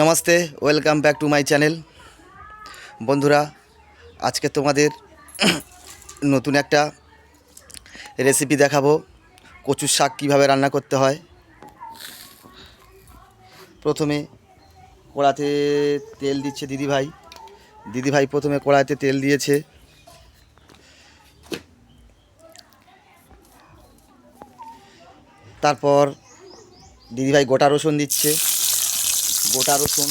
Namaste, welcome back to my channel. বন্ধুরা, আজকে তোমাদের নতুন একটা রেসিপি দেখাবো, কচুর শাক কীভাবে রান্না করতে হয়। প্রথমে কড়াতে তেল দিচ্ছে দিদিভাই। দিদিভাই প্রথমে কড়াইতে তেল দিয়েছে। তারপর দিদিভাই গোটা রসুন দিচ্ছে। গোটা রসুন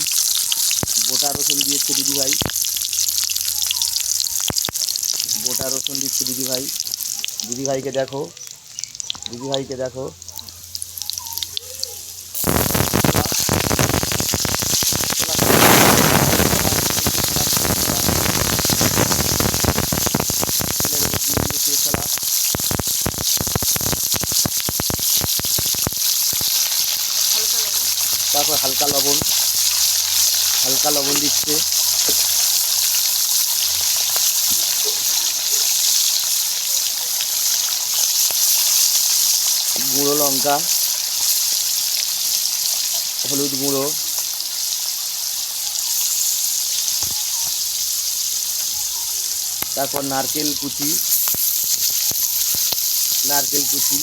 গোটা রসুন দিয়েছে দিদিভাই গোটা রসুন দিচ্ছে দিদিভাই দিদিভাইকে দেখো দিদিভাইকে দেখো তারপর হালকা লবণ হালকা লবণ দিচ্ছে। গুঁড়ো লঙ্কা হলুদ গুঁড়ো। তারপর নারকেল কুচি নারকেল কুচি।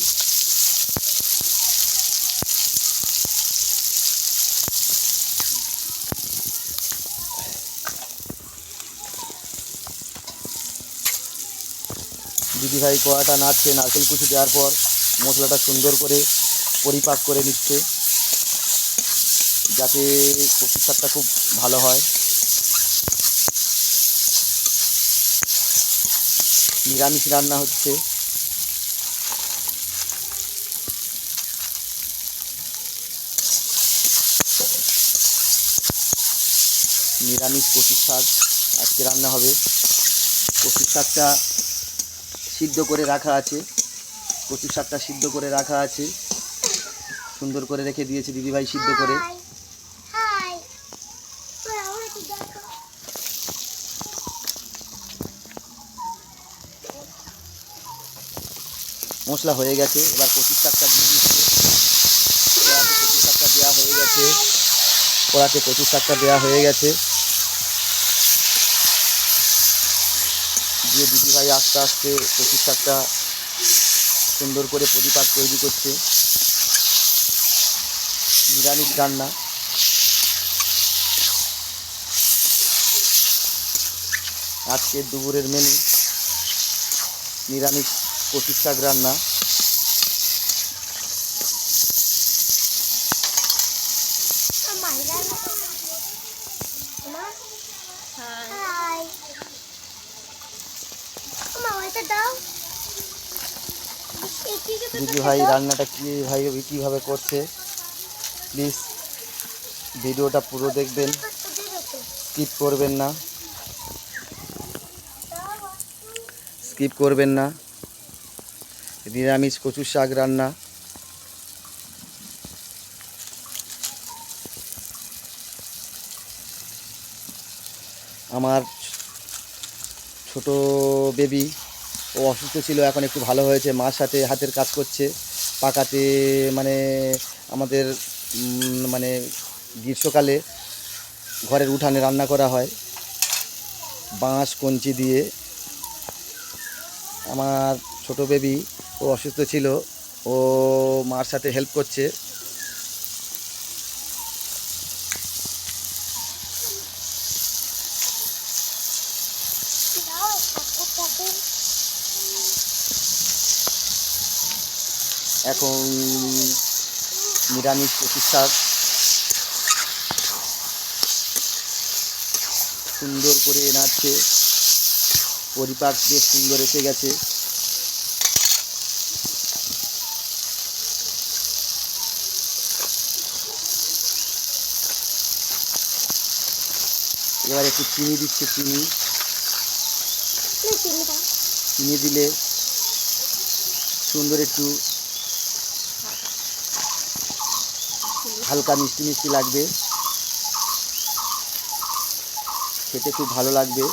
দিদিভাই কড়াটা নাড়ছে নারকেল কুচি দেওয়ার পর মশলাটা সুন্দর করে পরিপাক করে নিচ্ছে, যাতে কচুর স্বাদটা খুব ভালো হয়। নিরামিষ রান্না হচ্ছে। নিরামিষ কচুর শাক, আজকে রান্না হবে। কচুর শাকটা সিদ্ধ করে রাখা আছে। কচু শাকটা সিদ্ধ করে রাখা আছে। সুন্দর করে রেখে দিয়েছে দিদিভাই সিদ্ধ করে। মশলা হয়ে গেছে এবার কচু শাকটা দিয়ে দিচ্ছে। কড়াতে কচু শাকটা দেওয়া হয়ে গেছে। কড়াতে কচু শাকটা দেওয়া হয়ে গেছে। দিয়ে দিদিভাই আস্তে আস্তে প্রতিষ্ঠাটা সুন্দর করে পরিপাক তৈরি করছে। নিরামিষ রান্না। আজকের দুপুরের মেনু নিরামিষ কচুর রান্না। দিদি ভাই রান্নাটা কীভাবে কীভাবে করছে? প্লিজ ভিডিওটা পুরো দেখবেন। স্কিপ করবেন না। স্কিপ করবেন না। নিরামিষ কচুর শাক রান্না। আমার ছোট বেবি ও অসুস্থ ছিল, এখন একটু ভালো হয়েছে। মার সাথে হাতের কাজ করছে। পাকাতে মানে আমাদের মানে গ্রীষ্মকালে ঘরের উঠানে রান্না করা হয়। বাঁশ, কঞ্চি দিয়ে। আমার ছোট বেবি ও অসুস্থ ছিল। ও মার সাথে হেল্প করছে। দাও, একটা এখন নিরামিষ শাক সুন্দর করে এনাচ্ছে পরিপাক বেশ সুন্দর এসে গেছে। এবার একটু চিনি দিচ্ছে, চিনি। চিনি দিলে সুন্দর একটু হালকা মিষ্টি মিষ্টি লাগবে। খেতে খুব ভালো লাগবে।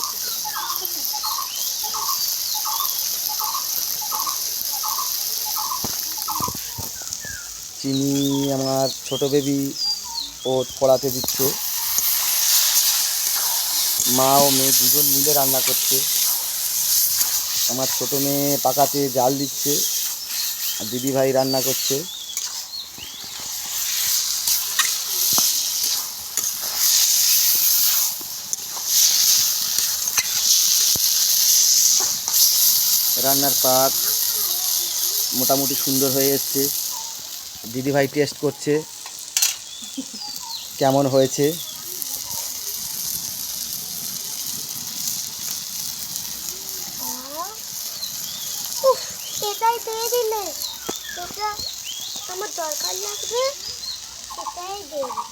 চিনি আমার ছোট বেবি ও কড়াতে দিচ্ছে। মা ও মেয়ে দুজন মিলে রান্না করছে। আমার ছোটো মেয়ে পাকাতে জাল দিচ্ছে, আর দিদি ভাই রান্না করছে। রান্নার পাক মোটামুটি সুন্দর হয়ে এসছে। দিদি ভাই টেস্ট করছে, কেমন হয়েছে উফ এটাই দিয়ে দিলে এটা আমার দরকার লাগবে দিয়ে দিলে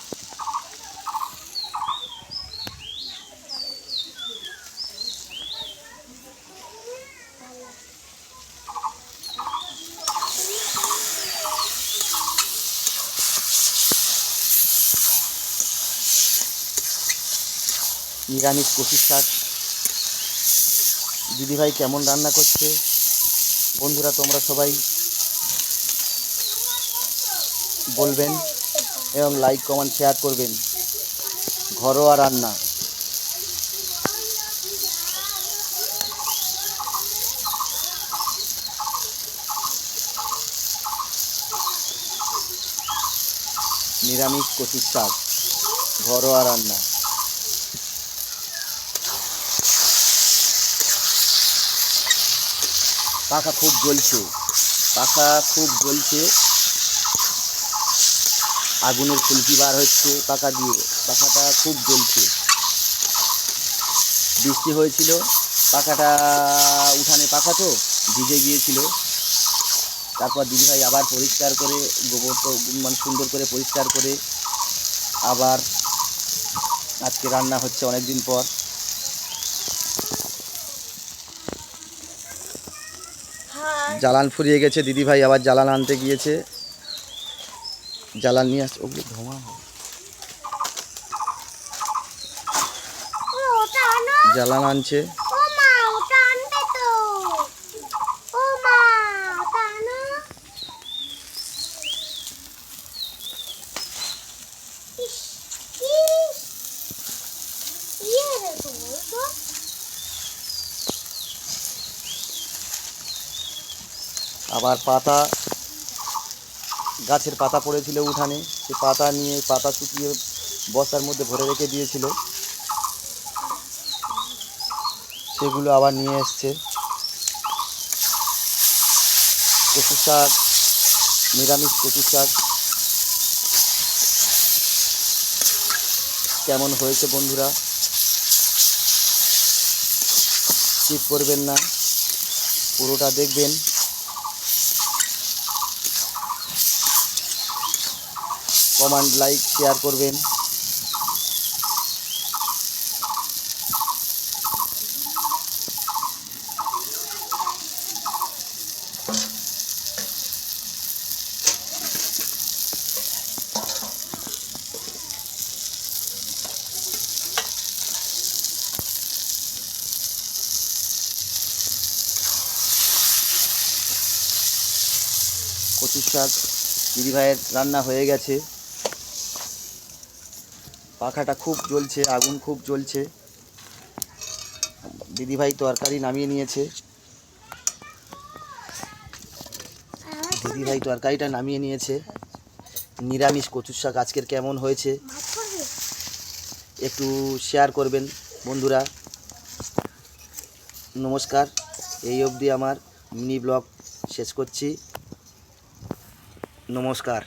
নিরামিষ কচুর শাক। দিদিভাই কেমন রান্না করছে? বন্ধুরা, তোমরা সবাই বলবেন এবং লাইক কমেন্ট শেয়ার করবেন। ঘরোয়া রান্না। নিরামিষ কচুর শাক। ঘরোয়া রান্না। পাখা খুব জ্বলছে। পাখা খুব জ্বলছে। আগুনের ফুলকি বার হচ্ছে পাখা দিয়ে। পাখাটা খুব জ্বলছে। বৃষ্টি হয়েছিল পাখাটা উঠানে পাখা তো ভিজে গিয়েছিল। তারপর দিদিভাই আবার পরিষ্কার করে গোবর তো মানে সুন্দর করে পরিষ্কার করে আবার আজকে রান্না হচ্ছে অনেক দিন পর জ্বালান ফুরিয়ে গেছে দিদিভাই আবার জ্বালান আনতে গিয়েছে। জ্বালান নিয়ে আসছে ওগুলো ধোঁয়া হয়। জ্বালান আনছে। ইয়ে আবার পাতা গাছের পাতা পড়েছিল উঠানে। সে পাতা নিয়ে পাতা শুকিয়ে বস্তার মধ্যে ভরে রেখে দিয়েছিল। সেগুলো আবার নিয়ে এসছে। কচু শাক, নিরামিষ কচু শাক। কেমন হয়েছে বন্ধুরা? স্কিপ করবেন না। পুরোটা দেখবেন। কমেন্ট লাইক শেয়ার করবেন। কচুর শাক দিদিভাইয়ের রান্না হয়ে গেছে। পাখাটা খুব জ্বলছে, আগুন খুব জ্বলছে। দিদিভাই তরকারি নামিয়ে নিয়েছে। দিদিভাই তরকারিটা নামিয়ে নিয়েছে। নিরামিষ কচুর শাক আজকের কেমন হয়েছে? একটু শেয়ার করবেন বন্ধুরা। নমস্কার, এই অবধি আমার মিনি ব্লগ শেষ করছি। নমস্কার।